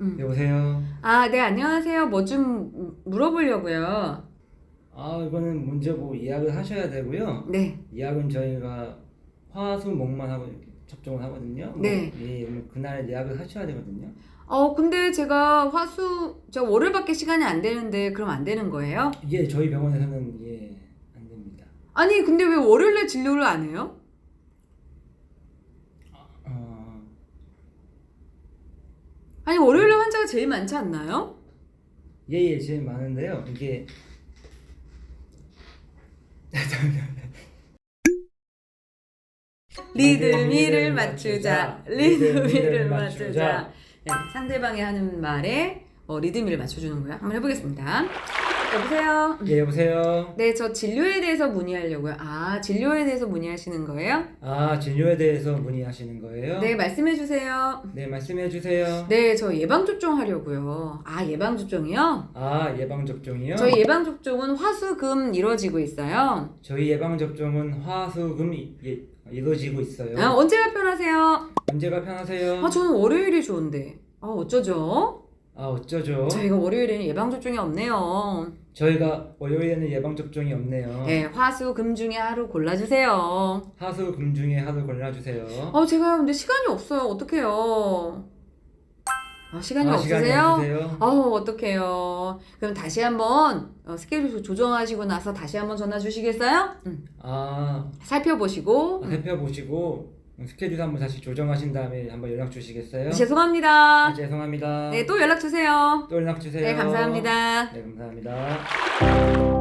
음. 여보세요. 아, 네, 안녕하세요. 뭐 좀 물어보려고요. 아 이거는 먼저 뭐 예약을 하셔야 되고요. 네. 예약은 저희가 화수 목만 하고 접종을 하거든요. 뭐, 네. 예, 뭐 그날 예약을 하셔야 되거든요. 어, 근데 제가 화수, 저 월요일밖에 시간이 안 되는데, 그럼 안 되는 거예요? 예, 저희 병원에서는 예 안 됩니다. 아니, 근데 왜 월요일에 진료를 안 해요? 어, 아니, 월요일에 환자가 제일 많지 않나요? 예예 제일 많은데요. 이게 리드미를 맞추자. 리드미를 맞추자. 네, 상대방이 하는 말에 어, 리드미를 맞춰주는 거야. 한번 해보겠습니다. 여보세요? 예 여보세요. 네, 저 진료에 대해서 문의하려고요. 아, 진료에 대해서 문의하시는 거예요? 아 진료에 대해서 문의하시는 거예요? 네, 말씀해 주세요. 네 말씀해 주세요. 네, 저 예방접종 하려고요. 아, 예방접종이요? 아 예방 접종이요? 저희 예방접종은 화수금 이루어지고 있어요. 저희 예방 접종은 화수금 이- 예, 이루어지고 있어요. 아, 언제가 편하세요? 언제가 편하세요? 아, 저는 월요일이 좋은데. 아, 어쩌죠? 아 어쩌죠? 저희가 월요일에는 예방접종이 없네요. 저희가 월요일에는 예방 접종이 없네요. 네, 화수 금 중에 하루 골라주세요. 하수 금 중에 하루 골라주세요. 아, 제가 근데 시간이 없어요. 어떡해요? 아, 시간이 아, 없으세요? 시간이 없으세요? 아우, 어떡해요. 그럼 다시 한번 어, 스케줄 조정하시고 나서 다시 한번 전화 주시겠어요? 응. 아, 살펴보시고. 아, 살펴보시고 스케줄 한번 다시 조정하신 다음에 한번 연락 주시겠어요? 죄송합니다. 아, 죄송합니다. 네, 또 연락 주세요. 또 연락 주세요. 네, 감사합니다. 네, 감사합니다.